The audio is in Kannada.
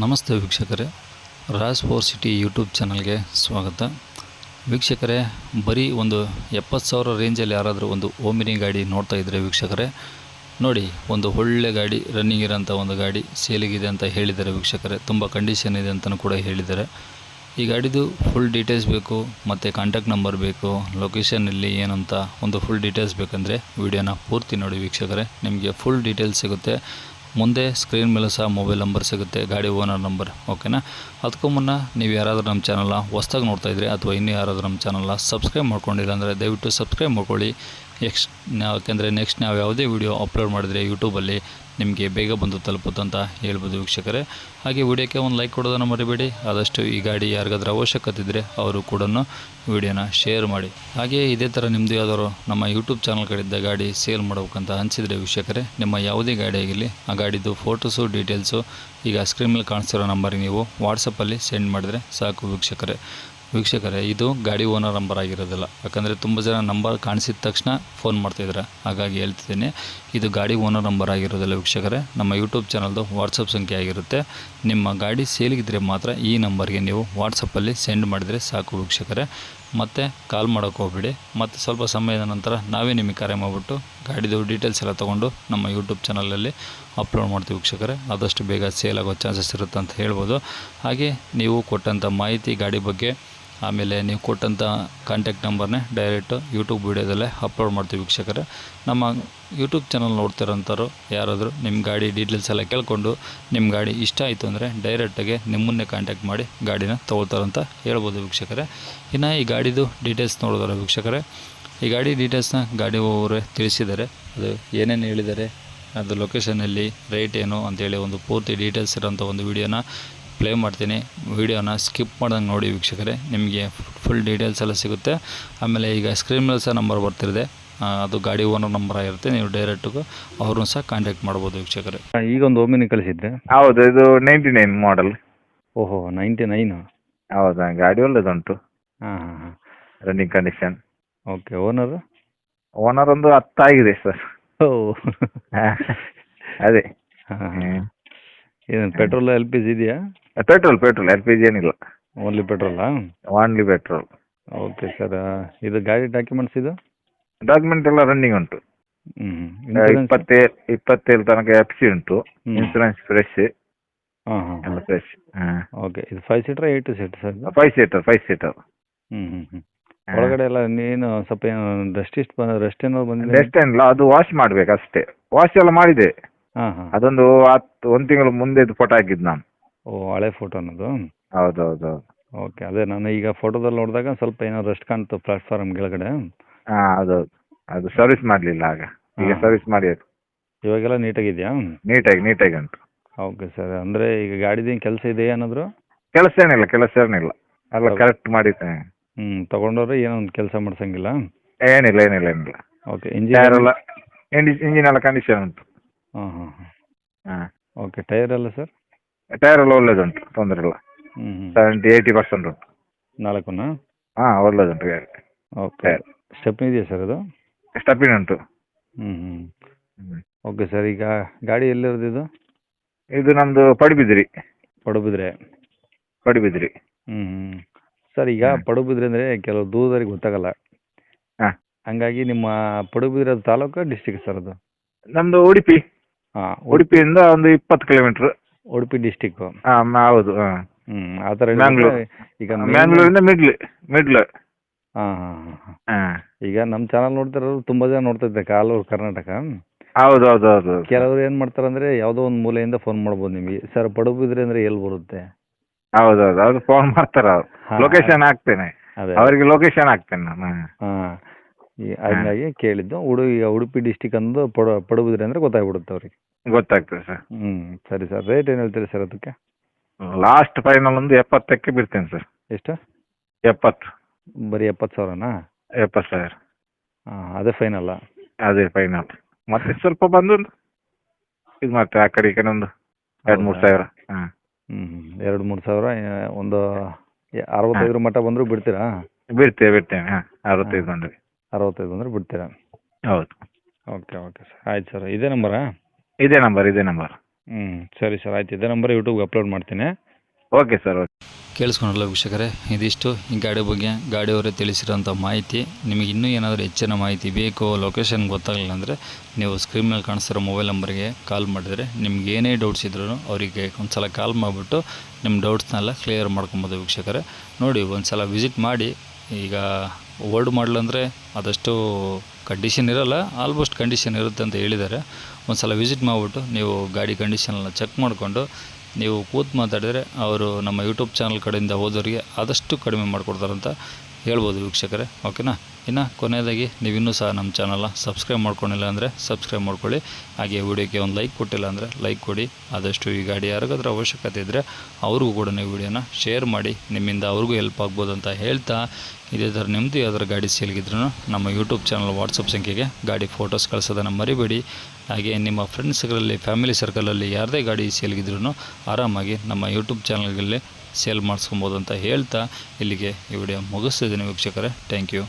ನಮಸ್ತೆ ವೀಕ್ಷಕರೇ, ರಾಜ್ ಫೋರ್ ಸಿಟಿ ಯೂಟ್ಯೂಬ್ ಚಾನಲ್ಗೆ ಸ್ವಾಗತ. ವೀಕ್ಷಕರೇ, ಬರೀ ಒಂದು ಎಪ್ಪತ್ತು ಸಾವಿರ ರೇಂಜಲ್ಲಿ ಯಾರಾದರೂ ಒಂದು ಓಮಿನಿ ಗಾಡಿ ನೋಡ್ತಾ ಇದ್ದರೆ ವೀಕ್ಷಕರೇ, ನೋಡಿ, ಒಂದು ಒಳ್ಳೆ ಗಾಡಿ ರನ್ನಿಂಗ್ ಇರೋಂಥ ಒಂದು ಗಾಡಿ ಸೇಲಿಗಿದೆ ಅಂತ ಹೇಳಿದ್ದಾರೆ ವೀಕ್ಷಕರೇ, ತುಂಬ ಕಂಡೀಷನ್ ಇದೆ ಅಂತಲೂ ಕೂಡ ಹೇಳಿದ್ದಾರೆ. ಈ ಗಾಡಿದು ಫುಲ್ ಡೀಟೇಲ್ಸ್ ಬೇಕು, ಮತ್ತು ಕಾಂಟ್ಯಾಕ್ಟ್ ನಂಬರ್ ಬೇಕು ಲೊಕೇಶನ್ ಎಲ್ಲಿ ಏನಂತ ಒಂದು ಫುಲ್ ಡೀಟೇಲ್ಸ್ ಬೇಕಂದರೆ, ವಿಡಿಯೋನ ಪೂರ್ತಿ ನೋಡಿ ವೀಕ್ಷಕರೇ, ನಿಮಗೆ ಫುಲ್ ಡೀಟೇಲ್ಸ್ ಸಿಗುತ್ತೆ. ಮುಂದೆ ಸ್ಕ್ರೀನ್ ಮೇಲೆ ಸಹ ಮೊಬೈಲ್ ನಂಬರ್ ಸಿಗುತ್ತೆ, ಗಾಡಿ ಓನರ್ ನಂಬರ್ ಓಕೆನಾ ಅದಕ್ಕೂ ಮುನ್ನ ನೀವು ಯಾರಾದರೂ ನಮ್ಮ ಚಾನಲ್ನ ಹೊಸ್ದಾಗಿ ನೋಡ್ತಾ ಇದ್ರಿ ಅಥವಾ ಇನ್ನೂ ಯಾರಾದರೂ ನಮ್ಮ ಚಾನಲ್ನ ಸಬ್ಸ್ಕ್ರೈಬ್ ಮಾಡ್ಕೊಂಡಿಲ್ಲ ಅಂದರೆ ದಯವಿಟ್ಟು ಸಬ್ಸ್ಕ್ರೈಬ್ ಮಾಡ್ಕೊಳ್ಳಿ. ನೆಕ್ಸ್ಟ್ ಯಾಕೆಂದರೆ ನೆಕ್ಸ್ಟ್ ನಾವು ಯಾವುದೇ ವಿಡಿಯೋ ಅಪ್ಲೋಡ್ ಮಾಡಿದರೆ ಯೂಟ್ಯೂಬಲ್ಲಿ ನಿಮಗೆ ಬೇಗ ಬಂದು ತಲುಪುತ್ತಂತ ಹೇಳ್ಬೋದು ವೀಕ್ಷಕರೇ. ಹಾಗೆ ವಿಡಿಯೋಕ್ಕೆ ಒಂದು ಲೈಕ್ ಕೊಡೋದನ್ನು ಮರಿಬೇಡಿ. ಆದಷ್ಟು ಈ ಗಾಡಿ ಯಾರಿಗಾದ್ರೂ ಅವಶ್ಯಕತೆ ಇದ್ದರೆ ಅವರು ಕೂಡ ವಿಡಿಯೋನ ಶೇರ್ ಮಾಡಿ. ಹಾಗೆ ಇದೇ ಥರ ನಿಮ್ಮದು ಯಾವ್ದಾದ್ರು ನಮ್ಮ ಯೂಟ್ಯೂಬ್ ಚಾನಲ್ ಗಾಡಿ ಸೇಲ್ ಮಾಡಬೇಕಂತ ಅನಿಸಿದರೆ ವೀಕ್ಷಕರೇ, ನಿಮ್ಮ ಯಾವುದೇ ಗಾಡಿ ಆಗಿರಲಿ, ಆ ಗಾಡಿದು ಫೋಟೋಸು ಡೀಟೇಲ್ಸು ಈಗ ಸ್ಕ್ರೀನ್ ಮೇಲೆ ಕಾಣಿಸ್ತಿರೋ ನಂಬರ್ಗೆ ನೀವು ವಾಟ್ಸಪ್ಪಲ್ಲಿ ಸೆಂಡ್ ಮಾಡಿದರೆ ಸಾಕು ವೀಕ್ಷಕರೇ. ವೀಕ್ಷಕರೇ, ಇದು ಗಾಡಿ ಓನರ್ ನಂಬರ್ ಆಗಿರೋದಿಲ್ಲ. ಯಾಕಂದರೆ ತುಂಬ ಜನ ನಂಬರ್ ಕಾಣಿಸಿದ ತಕ್ಷಣ ಫೋನ್ ಮಾಡ್ತಾಯಿದ್ದಾರೆ ಹಾಗಾಗಿ ಹೇಳ್ತಿದ್ದೀನಿ, ಇದು ಗಾಡಿ ಓನರ್ ನಂಬರ್ ಆಗಿರೋದಿಲ್ಲ ವೀಕ್ಷಕರೇ. ನಮ್ಮ ಯೂಟ್ಯೂಬ್ ಚಾನಲ್ದು ವಾಟ್ಸಪ್ ಸಂಖ್ಯೆ ಆಗಿರುತ್ತೆ. ನಿಮ್ಮ ಗಾಡಿ ಸೇಲಿಗಿದ್ರೆ ಮಾತ್ರ ಈ ನಂಬರ್ಗೆ ನೀವು ವಾಟ್ಸಪ್ಪಲ್ಲಿ ಸೆಂಡ್ ಮಾಡಿದರೆ ಸಾಕು ವೀಕ್ಷಕರೇ. ಮತ್ತು ಕಾಲ್ ಮಾಡೋಕ್ಕೆ ಹೋಗ್ಬೇಡಿ. ಮತ್ತು ಸ್ವಲ್ಪ ಸಮಯದ ನಂತರ ನಾವೇ ನಿಮಗೆ ಕರೆ ಮಾಡಿಬಿಟ್ಟು ಗಾಡಿದು ಡೀಟೇಲ್ಸ್ ಎಲ್ಲ ತೊಗೊಂಡು ನಮ್ಮ ಯೂಟ್ಯೂಬ್ ಚಾನಲಲ್ಲಿ ಅಪ್ಲೋಡ್ ಮಾಡ್ತೀವಿ ವೀಕ್ಷಕರೇ. ಆದಷ್ಟು ಬೇಗ ಸೇಲ್ ಆಗೋ ಚಾನ್ಸಸ್ ಇರುತ್ತೆ ಅಂತ ಹೇಳ್ಬೋದು. ಹಾಗೆ ನೀವು ಕೊಟ್ಟಂಥ ಮಾಹಿತಿ ಗಾಡಿ ಬಗ್ಗೆ ಆಮೇಲೆ ನೀವು ಕೊಟ್ಟಂಥ ಕಾಂಟ್ಯಾಕ್ಟ್ ನಂಬರ್ನೇ ಡೈರೆಕ್ಟು ಯೂಟ್ಯೂಬ್ ವೀಡಿಯೋದಲ್ಲೇ ಅಪ್ಲೋಡ್ ಮಾಡ್ತೀವಿ ವೀಕ್ಷಕರೇ. ನಮ್ಮ ಯೂಟ್ಯೂಬ್ ಚಾನಲ್ ನೋಡ್ತಿರೋಂಥವ್ರು ಯಾರಾದರೂ ನಿಮ್ಮ ಗಾಡಿ ಡೀಟೇಲ್ಸ್ ಎಲ್ಲ ಕೇಳ್ಕೊಂಡು ನಿಮ್ಮ ಗಾಡಿ ಇಷ್ಟ ಆಯಿತು ಅಂದರೆ ಡೈರೆಕ್ಟಾಗಿ ನಿಮ್ಮನ್ನೇ ಕಾಂಟ್ಯಾಕ್ಟ್ ಮಾಡಿ ಗಾಡಿನ ತೊಗೊಳ್ತಾರಂತ ಹೇಳ್ಬೋದು ವೀಕ್ಷಕರೇ. ಇನ್ನು ಈ ಗಾಡಿದು ಡೀಟೇಲ್ಸ್ ನೋಡಿದ್ರೆ ವೀಕ್ಷಕರೇ, ಈ ಗಾಡಿ ಡೀಟೇಲ್ಸ್ನ ಗಾಡಿ ಅವರೇ ತಿಳಿಸಿದ್ದಾರೆ. ಅದು ಏನೇನು ಹೇಳಿದ್ದಾರೆ, ಅದು ಲೊಕೇಶನಲ್ಲಿ ರೇಟ್ ಏನು ಅಂತೇಳಿ ಒಂದು ಪೂರ್ತಿ ಡೀಟೇಲ್ಸ್ ಇರೋಂಥ ಒಂದು ವೀಡಿಯೋನ ಪ್ಲೇ ಮಾಡ್ತೀನಿ. ವೀಡಿಯೋನ ಸ್ಕಿಪ್ ಮಾಡ್ದಂಗೆ ನೋಡಿ ವೀಕ್ಷಕರೇ ನಿಮಗೆ ಫುಲ್ ಡೀಟೇಲ್ಸ್ ಎಲ್ಲ ಸಿಗುತ್ತೆ. ಆಮೇಲೆ ಈಗ ಸ್ಕ್ರೀನ್ ಮೇಲೆ ಸಹ ನಂಬರ್ ಬರ್ತಿದೆ. ಅದು ಗಾಡಿ ಓನರ್ ನಂಬರ್ ಆಗಿರುತ್ತೆ. ನೀವು ಡೈರೆಕ್ಟ್ ಅವ್ರನ್ನ ಸಹ ಕಾಂಟ್ಯಾಕ್ಟ್ ಮಾಡ್ಬೋದು ವೀಕ್ಷಕರೇ. ಈಗ ಒಂದು ಓಮಿನಿ ಕಳಿಸಿದ್ರೆ ಹೌದು ಇದು ನೈಂಟಿ ನೈನ್ ಮಾಡಲ್ ಓಹೋ ನೈಂಟಿ ನೈನು ಹೌದಾ ಗಾಡಿ ಒಳ್ಳೆದುಂಟು. ಹಾಂ ಹಾಂ ಹಾಂ. Running condition okay owner owner ಒಂದು ಹತ್ತಾಗಿದೆ ಸರ್ ಓ. ಅದೇ. ಹಾಂ ಹಾಂ ಏನು ಪೆಟ್ರೋಲ್ ಎಲ್ ಪಿ ಜಿ ಇದೆಯಾ? Petrol petrol L P G ಏನಿಲ್ಲ. Only petrol only petrol okay sir ಇದು ಗಾಡಿ ಡಾಕ್ಯುಮೆಂಟ್ಸ್ ಇದು? ಡಾಕ್ಯುಮೆಂಟ್ ಎಲ್ಲ ರನ್ನಿಂಗ್ ಉಂಟು. ಇಪ್ಪತ್ತೇ ಇಪ್ಪತ್ತೇಳು ತನಕ ಎಫ್ ಸಿ ಉಂಟು. ಇನ್ಸೂರೆನ್ಸ್ ಫ್ರೆಶ್ ಹಾಂ ಹಾಂ ಎಲ್ಲ ಫ್ರೆಶ್ ಓಕೆ ಇದು five seater eight seater sir five seater five seater ಹ್ಞೂ ಹ್ಞೂ ಹ್ಞೂ ಒಳಗಡೆ ಎಲ್ಲ ನೀನು ಸ್ವಲ್ಪ ಏನು ಡಸ್ಟ್ ಇಷ್ಟು ಬಂದ ರೆಸ್ಟ್ ಏನಾದ್ರು ಬಂದಿದೆ? ರೆಸ್ಟ್ ಏನಿಲ್ಲ ಅದು ವಾಶ್ ಮಾಡ್ಬೇಕು ಅಷ್ಟೇ. ವಾಶ್ ಎಲ್ಲ ಮಾಡಿದೆ. ಅದೊಂದು ಹತ್ತು ಒಂದು ತಿಂಗಳು ಮುಂದೆ ಫೋಟೋ ಹಾಕಿದ್ದು ನಾನು. ಓ ಹಳೆ ಫೋಟೋ ಅನ್ನೋದು? ಹೌದು ಹೌದು ಹೌದು ಓಕೆ ಅದೇ ನಾನು ಈಗ ಫೋಟೋದಲ್ಲಿ ನೋಡಿದಾಗ ಸ್ವಲ್ಪ ಏನೋ ರೆಸ್ಟ್ ಕಾಣ್ತು ಪ್ಲಾಟ್ಫಾರ್ಮ್ ಕೆಳಗಡೆ. ಹಾಂ ಹೌದೌದು. ಅದು ಸರ್ವಿಸ್ ಮಾಡಲಿಲ್ಲ ಆಗ. ಈಗ. ಸರ್ವಿಸ್ ಮಾಡಿ ಇವಾಗೆಲ್ಲ ನೀಟಾಗಿದೆಯಾ ನೀಟಾಗಿ ನೀಟಾಗಿ ಉಂಟು. ಓಕೆ ಸರ್ ಅಂದ್ರೆ ಈಗ ಗಾಡಿದೇನು ಕೆಲಸ ಇದೆ ಏನಾದರೂ? ಕೆಲಸ ಏನಿಲ್ಲ ಕೆಲಸ ಏನಿಲ್ಲ. ಎಲ್ಲ ಕರೆಕ್ಟ್ ಮಾಡಿದ್ದೆ. ಹ್ಞೂ ತೊಗೊಂಡವ್ರೆ ಏನೋ ಒಂದು ಕೆಲಸ ಮಾಡ್ಸಂಗಿಲ್ಲ? ಏನಿಲ್ಲ ಏನಿಲ್ಲ ಏನಿಲ್ಲ. ಓಕೆ ಟೈರ್ ಇಂಜಿನ್ ಎಲ್ಲ ಇಂಜಿನ್ ಎಲ್ಲ ಕಂಡೀಷನ್ ಉಂಟು. ಹಾಂ ಹಾಂ ಹಾಂ. ಓಕೆ ಟೈರ್ ಎಲ್ಲ ಸರ್ ಟೈರ್ ಎಲ್ಲ ಒಳ್ಳೇದುಂಟು ತೊಂದರೆ ಇಲ್ಲ. ಹ್ಞೂ ಹ್ಞೂ ಸೆವೆಂಟಿ ಏಯ್ಟಿ ಪರ್ಸೆಂಟ್ ಉಂಟು. ನಾಲ್ಕುನಾ? ಹಾಂ ಒಳ್ಳೇದುಂಟು ಗಾಡಿ ಓಕೆ ಸ್ಟೆಪ್ ಸ್ಟೆಪ್ನಿ ಇದೆಯಾ ಸರ್ ಅದು ಸ್ಟೆಪಿನ್ ಉಂಟು. ಹ್ಞೂ ಹ್ಞೂ ಹ್ಮ್. ಓಕೆ ಸರ್ ಈಗ ಗಾಡಿ ಎಲ್ಲಿರೋದು ಇದು? ಇದು ನಮ್ಮದು ಪಡುಬಿದ್ರಿ. ಪಡುಬಿದ್ರೆ. ಪಡುಬಿದ್ರಿ. ಹ್ಞೂ ಹ್ಞೂ ಸರ್ ಈಗ. ಪಡುಬಿದ್ರೆ ಅಂದರೆ ಕೆಲವು ದೂರದವರಿಗೆ ಗೊತ್ತಾಗಲ್ಲ. ಹಾಂ. ಹಂಗಾಗಿ ನಿಮ್ಮ ಪಡುಬಿದ್ರೆ ತಾಲೂಕು ಡಿಸ್ಟಿಕ್ ಸರ್ ಅದು? ನಮ್ಮದು ಉಡುಪಿ ಹಾಂ ಉಡುಪಿಯಿಂದ ಒಂದು ಇಪ್ಪತ್ತು ಕಿಲೋಮೀಟ್ರ್ ಉಡುಪಿ ಡಿಸ್ಟಿಕ್ಕು ಹಾಂ ಹೌದು ಹಾಂ. ಆತರ ಆ ಥರ ಮ್ಯಾಂಗ್ಳೂರ್. ಈಗ ಮ್ಯಾಂಗ್ಳೂರಿಂದ ಮಿಡ್ಲ್ ಮಿಡ್ಲ್ ಹಾ ಹಾಂ ಹಾಂ ಹಾಂ. ಹಾಂ. ಈಗ ನಮ್ಮ ಚಾನಲ್ ನೋಡ್ತಿರೋರು ತುಂಬಾ ಜನ ಕಾಲ್ ಓವರ್ ಕರ್ನಾಟಕ. ಹೌದು ಹೌದು ಹೌದು ಕೆಲವರು ಏನ್ ಮಾಡ್ತಾರೆ ಅಂದ್ರೆ ಯಾವುದೋ ಒಂದು ಮೂಲೆಯಿಂದ ಫೋನ್ ಮಾಡ್ಬೋದು ನಿಮಗೆ. ಸರ್ ಪಡುಬಿದ್ರೆ ಅಂದ್ರೆ ಎಲ್ಲಿ ಬರುತ್ತೆ? ಹೌದು ಹೌದು ಅವ್ರು ಫೋನ್ ಮಾಡ್ತಾರೆ ಅವ್ರು. ಹಾ, ಲೊಕೇಶನ್ ಹಾಕ್ತೇನೆ. ಅದೇ. ಅವರಿಗೆ ಲೊಕೇಶನ್ ಹಾಕ್ತೇನೆ ನಾನು. ಹಾಂ. ಈ ಹಂಗಾಗಿ ಕೇಳಿದ್ದು ಉಡುಪಿ ಉಡುಪಿ ಡಿಸ್ಟಿಕ್ ಅಂದು ಪಡ ಪಡುಬಿದ್ರೆ ಅಂದ್ರೆ ಗೊತ್ತಾಗ್ಬಿಡುತ್ತೆ ಅವ್ರಿಗೆ. ಗೊತ್ತಾಗ್ತದೆ ಸರ್. ಹ್ಮ್ ಸರಿ ಸರ್ ರೇಟ್ ಏನು ಹೇಳ್ತೀರಿ ಸರ್ ಅದಕ್ಕೆ? ಲಾಸ್ಟ್ ಫೈನಲ್ ಒಂದು ಎಪ್ಪತ್ತಕ್ಕೆ ಬಿಡ್ತೇನೆ ಸರ್. ಎಷ್ಟು? ಎಪ್ಪತ್ತು. ಬರೀ ಎಪ್ಪತ್ತು ಸಾವಿರನಾ? ಎಪ್ಪತ್ತು ಸಾವಿರ. ಹಾಂ ಅದೇ ಫೈನಲ್ ಅದೇ ಫೈನಲ್ ಮತ್ತೆ ಸ್ವಲ್ಪ ಬಂದು ಇದು ಮಾಡ್ತೇವೆ ಆ ಕಡೆ ಈ ಕಡೆ ಒಂದು ಎರಡು ಮೂರು ಸಾವಿರ. ಹಾಂ. ಹ್ಞೂ ಎರಡು ಮೂರು ಸಾವಿರ ಒಂದು ಅರವತ್ತೈದು ಅರವತ್ತೈದರ ಮಟ್ಟ ಬಂದರೂ ಬಿಡ್ತೀರಾ? ಬಿಡ್ತೇವೆ ಬಿಡ್ತೇವೆ. ಹಾಂ ಅರವತ್ತೈದು ಬಂದ್ರಿ. ಅರವತ್ತೈದು ಅಂದ್ರೆ ಬಿಡ್ತೀರಾ? ಹೌದು. ಓಕೆ ಓಕೆ ಸರ್ ಆಯ್ತು ಸರ್ ಇದೇ ನಂಬರಾ? ಇದೇ ನಂಬರ್ ಇದೇ ನಂಬರ್. ಹ್ಞೂ ಸರಿ ಸರ್ ಆಯ್ತು. ಇದೇ ನಂಬರ್ ಯೂಟ್ಯೂಬ್ಗೆ ಅಪ್ಲೋಡ್ ಮಾಡ್ತೀನಿ. ಓಕೆ ಸರ್ ಓಕೆ ಕೇಳಿಸ್ಕೊಂಡ್ರಲ್ಲ ವೀಕ್ಷಕರೇ ಇದಿಷ್ಟು. ಈ ಗಾಡಿ ಬಗ್ಗೆ ಗಾಡಿಯವರೇ ತಿಳಿಸಿರೋಂಥ ಮಾಹಿತಿ. ನಿಮಗೆ ಇನ್ನೂ ಏನಾದರೂ ಹೆಚ್ಚಿನ ಮಾಹಿತಿ ಬೇಕು ಲೊಕೇಶನ್ ಗೊತ್ತಾಗಲಿಲ್ಲ ಅಂದರೆ ನೀವು ಸ್ಕ್ರೀನ್ ಮೇಲೆ ಕಾಣಿಸ್ತಿರೋ ಮೊಬೈಲ್ ನಂಬರ್ಗೆ ಕಾಲ್ ಮಾಡಿದರೆ ನಿಮ್ಗೆ ಏನೇ ಡೌಟ್ಸ್ ಇದ್ರೂ ಅವರಿಗೆ ಒಂದು ಸಲ ಕಾಲ್ ಮಾಡಿಬಿಟ್ಟು ನಿಮ್ಮ ಡೌಟ್ಸ್ನೆಲ್ಲ ಕ್ಲಿಯರ್ ಮಾಡ್ಕೊಬೋದು ವೀಕ್ಷಕರೇ. ನೋಡಿ ಒಂದು ಸಲ ವಿಸಿಟ್ ಮಾಡಿ ಈಗ ಓಲ್ಡ್ ಮಾಡಲ್ ಅಂದರೆ ಆದಷ್ಟು ಕಂಡೀಷನ್ ಇರಲ್ಲ ಆಲ್ಮೋಸ್ಟ್ ಕಂಡೀಷನ್ ಇರುತ್ತೆ ಅಂತ ಹೇಳಿದ್ದಾರೆ. ಒಂದು ಸಲ ವಿಸಿಟ್ ಮಾಡಿಬಿಟ್ಟು ನೀವು ಗಾಡಿ ಕಂಡೀಷನನ್ನ ಚೆಕ್ ಮಾಡಿಕೊಂಡು ನೀವು ಕೂತು ಮಾತಾಡಿದರೆ ಅವರು ನಮ್ಮ ಯೂಟ್ಯೂಬ್ ಚಾನಲ್ ಕಡೆಯಿಂದ ಹೋದವರಿಗೆ ಆದಷ್ಟು ಕಡಿಮೆ ಮಾಡಿಕೊಡ್ತಾರಂತ ಹೇಳ್ಬೋದು ವೀಕ್ಷಕರೇ, ಓಕೆನಾ? ಇನ್ನು ಕೊನೆಯದಾಗಿ ನೀವಿನ್ನೂ ಸಹ ನಮ್ಮ ಚಾನಲ್ನ ಸಬ್ಸ್ಕ್ರೈಬ್ ಮಾಡ್ಕೊಂಡಿಲ್ಲ ಅಂದರೆ ಸಬ್ಸ್ಕ್ರೈಬ್ ಮಾಡ್ಕೊಳ್ಳಿ. ಹಾಗೆ ವಿಡಿಯೋಕ್ಕೆ ಒಂದು ಲೈಕ್ ಕೊಟ್ಟಿಲ್ಲ ಅಂದರೆ ಲೈಕ್ ಕೊಡಿ. ಆದಷ್ಟು ಈ ಗಾಡಿ ಯಾರಿಗಾದ್ರೂ ಅವಶ್ಯಕತೆ ಇದ್ದರೆ ಅವ್ರಿಗೂ ಕೂಡ ನೀವು ವಿಡಿಯೋನ ಶೇರ್ ಮಾಡಿ. ನಿಮ್ಮಿಂದ ಅವ್ರಿಗೂ ಹೆಲ್ಪ್ ಆಗ್ಬೋದು ಅಂತ ಹೇಳ್ತಾ ಇದೇ ಥರ ನಿಮ್ಮದು ಯಾವ್ದಾದ್ರು ಗಾಡಿ ಸೇಲ್ಗಿದ್ರೂ ನಮ್ಮ ಯೂಟ್ಯೂಬ್ ಚಾನಲ್ ವಾಟ್ಸಪ್ ಸಂಖ್ಯೆಗೆ ಗಾಡಿ ಫೋಟೋಸ್ ಕಳಿಸೋದನ್ನು ಮರಿಬೇಡಿ. ಹಾಗೆ ನಿಮ್ಮ ಫ್ರೆಂಡ್ಸ್ಗಳಲ್ಲಿ ಫ್ಯಾಮಿಲಿ ಸರ್ಕಲಲ್ಲಿ ಯಾರದೇ ಗಾಡಿ ಸೇಲ್ಗಿದ್ರೂ ಆರಾಮಾಗಿ ನಮ್ಮ ಯೂಟ್ಯೂಬ್ ಚಾನಲ್ಗಳಲ್ಲಿ ಸೇಲ್ ಮಾಡಿಸ್ಕೊಬೋದು ಅಂತ ಹೇಳ್ತಾ ಇಲ್ಲಿಗೆ ಈ ವಿಡಿಯೋ ಮುಗಿಸ್ತಿದ್ದೀನಿ ವೀಕ್ಷಕರೇ. Thank you